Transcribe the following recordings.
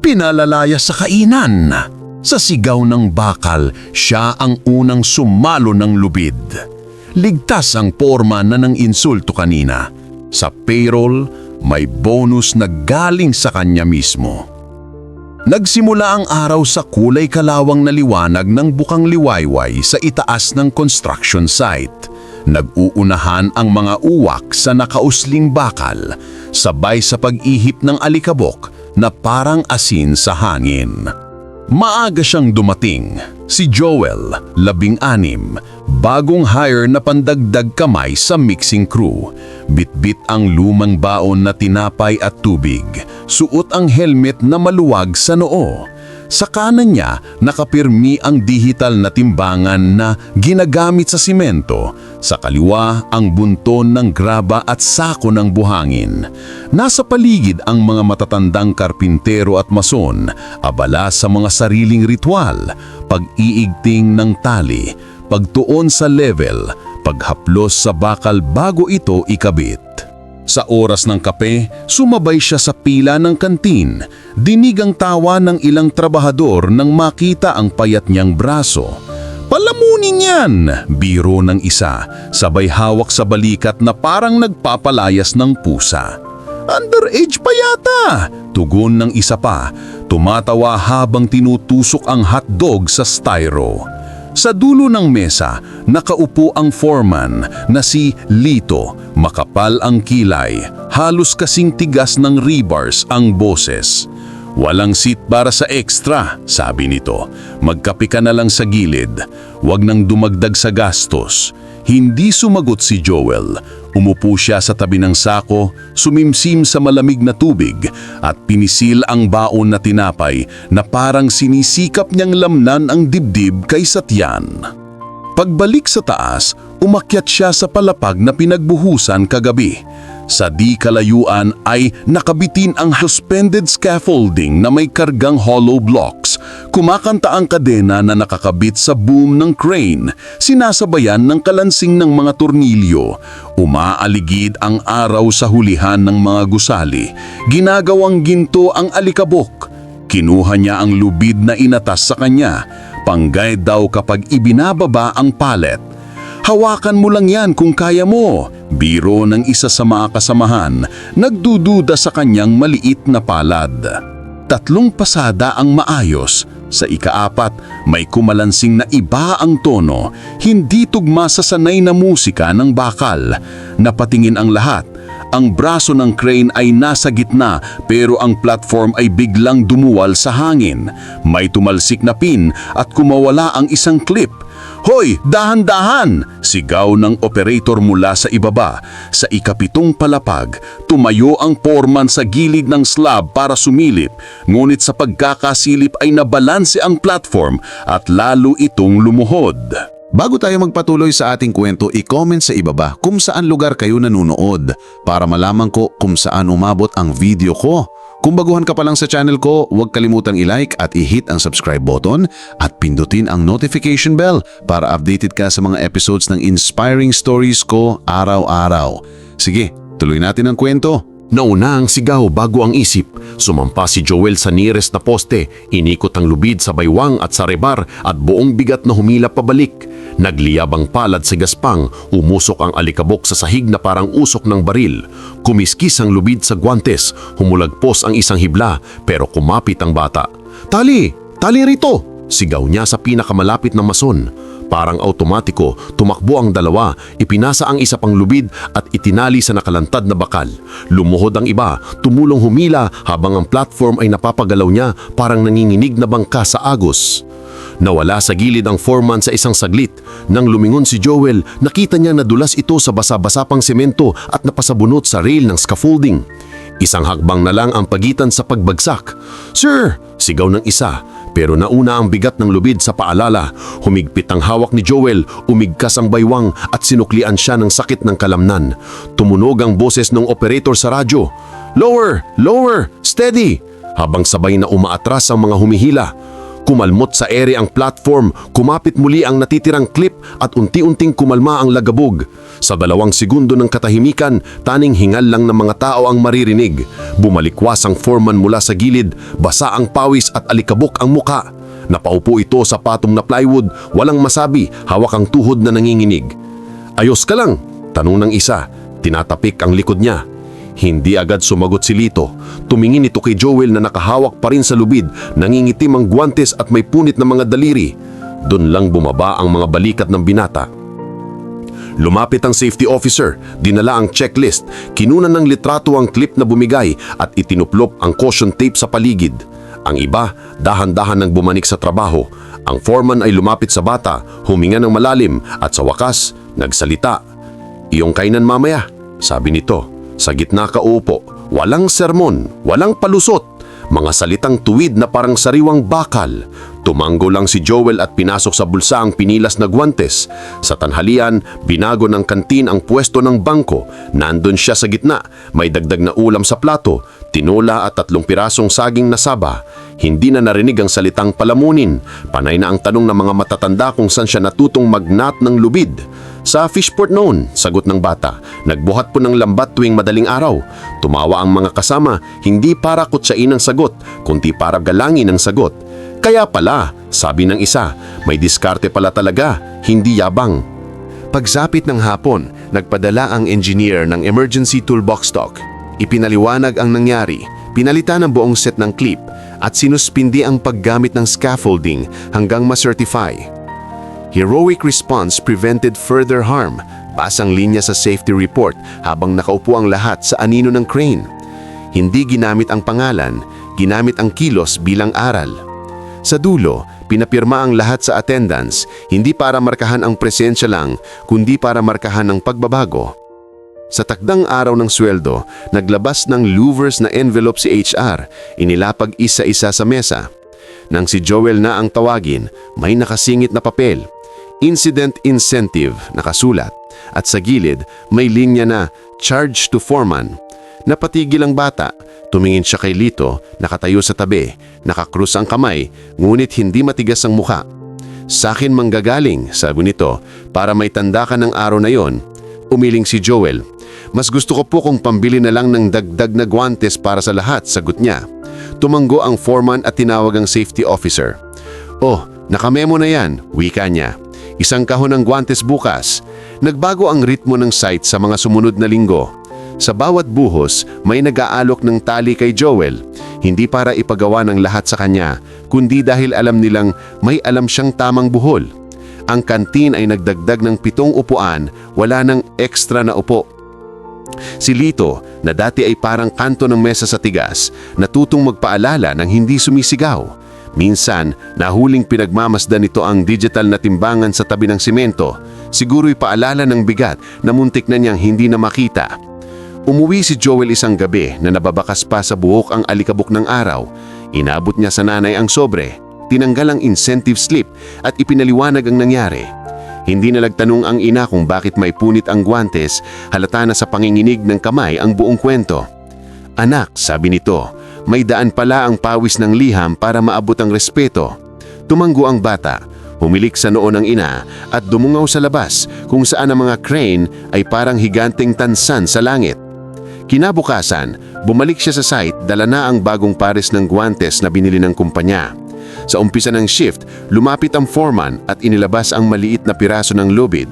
pinalalaya sa kainan. Sa sigaw ng bakal, siya ang unang sumalo ng lubid. Ligtas ang forma na ng insulto kanina. Sa payroll, may bonus na galing sa kanya mismo. Nagsimula ang araw sa kulay kalawang na liwanag ng bukang liwayway sa itaas ng construction site. Nag-uunahan ang mga uwak sa nakausling bakal, sabay sa pag-ihip ng alikabok na parang asin sa hangin. Maaga siyang dumating, si Joel, labing-anim, bagong hire na pandagdag kamay sa mixing crew. Bitbit ang lumang baon na tinapay at tubig, suot ang helmet na maluwag sa noo. Sa kanan niya, nakapirmi ang digital na timbangan na ginagamit sa simento. Sa kaliwa, ang bunton ng graba at sako ng buhangin. Nasa paligid ang mga matatandang karpintero at mason, abala sa mga sariling ritual, pag-iigting ng tali, pagtuon sa level, paghaplos sa bakal bago ito ikabit. Sa oras ng kape, sumabay siya sa pila ng kantin. Dinig ang tawa ng ilang trabahador nang makita ang payat niyang braso. Palamunin yan! Biro ng isa, sabay hawak sa balikat na parang nagpapalayas ng pusa. Underage pa yata! Tugon ng isa pa, tumatawa habang tinutusok ang hotdog sa styro. Sa dulo ng mesa, nakaupo ang foreman na si Lito. Makapal ang kilay, halos kasing tigas ng rebars ang boses. Walang seat para sa extra, sabi nito. Magkape ka na lang sa gilid. Huwag nang dumagdag sa gastos. Hindi sumagot si Joel. Umupo siya sa tabi ng sako, sumimsim sa malamig na tubig at pinisil ang baon na tinapay na parang sinisikap niyang lamnan ang dibdib kaysa tiyan. Pagbalik sa taas, umakyat siya sa palapag na pinagbuhusan kagabi. Sa di kalayuan ay nakabitin ang suspended scaffolding na may kargang hollow blocks. Kumakanta ang kadena na nakakabit sa boom ng crane, sinasabayan ng kalansing ng mga tornilyo. Umaaligid ang araw sa hulihan ng mga gusali. Ginagawang ginto ang alikabok. Kinuha niya ang lubid na inatas sa kanya. Panggay daw kapag ibinababa ang palet. Hawakan mo lang yan kung kaya mo. Biro ng isa sa mga kasamahan, nagdududa sa kanyang maliit na palad. Tatlong pasada ang maayos. Sa ikaapat, may kumalansing na iba ang tono, hindi tugma sa sanay na musika ng bakal. Napatingin ang lahat. Ang braso ng crane ay nasa gitna pero ang platform ay biglang dumuwal sa hangin. May tumalsik na pin at kumawala ang isang clip. Hoy, dahan-dahan! Sigaw ng operator mula sa ibaba. Sa ikapitong palapag, tumayo ang foreman sa gilid ng slab para sumilip. Ngunit sa pagkakasilip ay nabalanse ang platform at lalo itong lumuhod. Bago tayo magpatuloy sa ating kwento, i-comment sa ibaba kung saan lugar kayo nanunood para malaman ko kung saan umabot ang video ko. Kung baguhan ka pa lang sa channel ko, huwag kalimutang i-like at i-hit ang subscribe button at pindutin ang notification bell para updated ka sa mga episodes ng inspiring stories ko araw-araw. Sige, tuloy natin ang kwento. Nauna ang sigaw bago ang isip. Sumampa si Joel sa nearest na poste, inikot ang lubid sa baywang at sa rebar at buong bigat na humila pabalik. Nagliyab ang palad sa gaspang, umusok ang alikabok sa sahig na parang usok ng baril. Kumiskis ang lubid sa guantes, humulagpos ang isang hibla pero kumapit ang bata. Tali! Tali rito! Sigaw niya sa pinakamalapit na mason. Parang automatiko, tumakbo ang dalawa, ipinasa ang isa pang lubid at itinali sa nakalantad na bakal. Lumuhod ang iba, tumulong humila habang ang platform ay napapagalaw niya parang nanginginig na bangka sa agos. Nawala sa gilid ang foreman sa isang saglit. Nang lumingon si Joel, nakita niya nadulas ito sa basa-basa pang semento at napasabunot sa rail ng scaffolding. Isang hakbang na lang ang pagitan sa pagbagsak. Sir! Sigaw ng isa. Pero nauna ang bigat ng lubid sa paalala. Humigpit ang hawak ni Joel, umigkas ang baywang at sinuklian siya ng sakit ng kalamnan. Tumunog ang boses ng operator sa radyo. Lower! Lower! Steady! Habang sabay na umaatras ang mga humihila. Kumalmot sa ere ang platform, kumapit muli ang natitirang clip at unti-unting kumalma ang lagabog. Sa dalawang segundo ng katahimikan, taning hingal lang ng mga tao ang maririnig. Bumalikwas ang foreman mula sa gilid, basa ang pawis at alikabok ang muka. Napaupo ito sa patong na plywood, walang masabi, hawak ang tuhod na nanginginig. Ayos ka lang? Tanong ng isa. Tinatapik ang likod niya. Hindi agad sumagot si Lito. Tumingin ito kay Joel na nakahawak pa rin sa lubid, nangingitim ang guwantes at may punit na mga daliri. Doon lang bumaba ang mga balikat ng binata. Lumapit ang safety officer, dinala ang checklist, kinunan ng litrato ang clip na bumigay at itinuplop ang caution tape sa paligid. Ang iba, dahan-dahan nang bumanik sa trabaho. Ang foreman ay lumapit sa bata, huminga ng malalim at sa wakas, nagsalita. Iyong kainan mamaya, sabi nito. Sa gitna kaupo, walang sermon, walang palusot, mga salitang tuwid na parang sariwang bakal. Tumanggo lang si Joel at pinasok sa bulsa ang pinilas na guwantes. Sa tanhalian, binago ng kantin ang pwesto ng bangko. Nandun siya sa gitna, may dagdag na ulam sa plato, tinola at tatlong pirasong saging na saba. Hindi na narinig ang salitang palamunin. Panay na ang tanong ng mga matatanda kung saan siya natutong magnat ng lubid. Sa fishport noon, sagot ng bata. Nagbuhat po ng lambat tuwing madaling araw. Tumawa ang mga kasama, hindi para kutsain ang sagot, kundi para galangin ang sagot. Kaya pala, sabi ng isa, may diskarte pala talaga, hindi yabang. Pagsapit ng hapon, nagpadala ang engineer ng emergency toolbox stock. Ipinaliwanag ang nangyari, pinalitan ang buong set ng clip at sinuspindi ang paggamit ng scaffolding hanggang ma-certify. Heroic response prevented further harm. Pasang linya sa safety report habang nakaupo ang lahat sa anino ng crane. Hindi ginamit ang pangalan, ginamit ang kilos bilang aral. Sa dulo, pinapirma ang lahat sa attendance, hindi para markahan ang presensya lang, kundi para markahan ang pagbabago. Sa takdang araw ng sweldo, naglabas ng louvers na envelope si HR, inilapag isa-isa sa mesa. Nang si Joel na ang tawagin, may nakasingit na papel. Incident Incentive nakasulat at sa gilid may linya na Charge to Foreman. Napatigil ang bata, tumingin siya kay Lito, nakatayo sa tabi, nakakrus ang kamay, ngunit hindi matigas ang muka. Sa akin manggagaling, sabi nito, para may tanda ka ng araw na yon. Umiling si Joel. Mas gusto ko po kung pambili na lang ng dagdag na guwantes para sa lahat, sagot niya. Tumanggo ang foreman at tinawag ang safety officer. Oh, nakamemo na yan, wika niya. Isang kahon ng guwantes bukas. Nagbago ang ritmo ng site sa mga sumunod na linggo. Sa bawat buhos, may nag-aalok ng tali kay Joel, hindi para ipagawa ng lahat sa kanya, kundi dahil alam nilang may alam siyang tamang buhol. Ang kantin ay nagdagdag ng pitong upuan, wala ng ekstra na upo. Si Lito, na dati ay parang kanto ng mesa sa tigas, natutong magpaalala ng hindi sumisigaw. Minsan, nahuling pinagmamasdan nito ang digital na timbangan sa tabi ng simento. Siguro'y paalala ng bigat na muntik na niyang hindi na makita. Umuwi si Joel isang gabi na nababakas pa sa buhok ang alikabok ng araw. Inabot niya sa nanay ang sobre, tinanggal ang incentive slip at ipinaliwanag ang nangyari. Hindi na nagtanong ang ina kung bakit may punit ang guwantes, halata na sa panginginig ng kamay ang buong kwento. Anak, sabi nito, may daan pala ang pawis ng liham para maabot ang respeto. Tumanggo ang bata, humilik sa noo ng ina at dumungaw sa labas kung saan ang mga crane ay parang higanteng tansan sa langit. Kinabukasan, bumalik siya sa site dala na ang bagong pares ng guwantes na binili ng kumpanya. Sa umpisa ng shift, lumapit ang foreman at inilabas ang maliit na piraso ng lubid.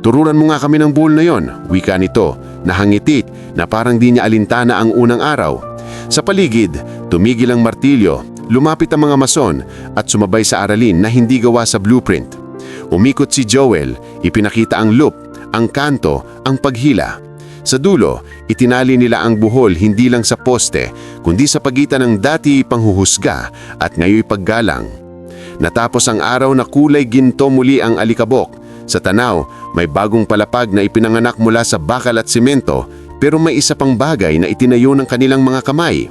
Tururan mo nga kami ng bull na yon, wika nito, nahangitit na parang di niya alintana ang unang araw. Sa paligid, tumigil ang martilyo, lumapit ang mga mason at sumabay sa aralin na hindi gawa sa blueprint. Umikot si Joel, ipinakita ang loop, ang kanto, ang paghila. Sa dulo, itinali nila ang buhol hindi lang sa poste, kundi sa pagitan ng dati panghuhusga at ngayoy paggalang. Natapos ang araw na kulay ginto muli ang alikabok. Sa tanaw, may bagong palapag na ipinanganak mula sa bakal at simento, pero may isa pang bagay na itinayo ng kanilang mga kamay.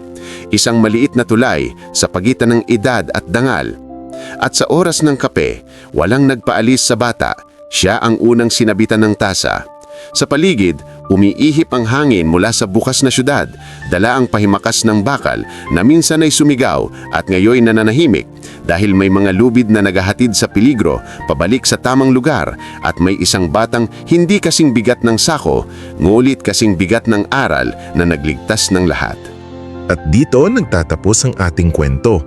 Isang maliit na tulay sa pagitan ng edad at dangal. At sa oras ng kape, walang nagpaalis sa bata, siya ang unang sinabitan ng tasa. Sa paligid, Umiihip ang hangin mula sa bukas na syudad, dala ang pahimakas ng bakal na minsan ay sumigaw at ngayon nananahimik dahil may mga lubid na naghahatid sa peligro pabalik sa tamang lugar at may isang batang hindi kasing bigat ng sako, ngulit kasing bigat ng aral na nagligtas ng lahat. At dito nagtatapos ang ating kwento.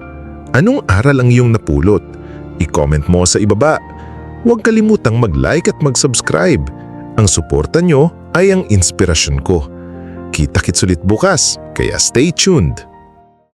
Anong aral ang iyong napulot? I-comment mo sa ibaba. Huwag kalimutang mag-like at mag-subscribe. Ang suporta nyo ay ang inspirasyon ko. Kita-kits bukas, kaya stay tuned.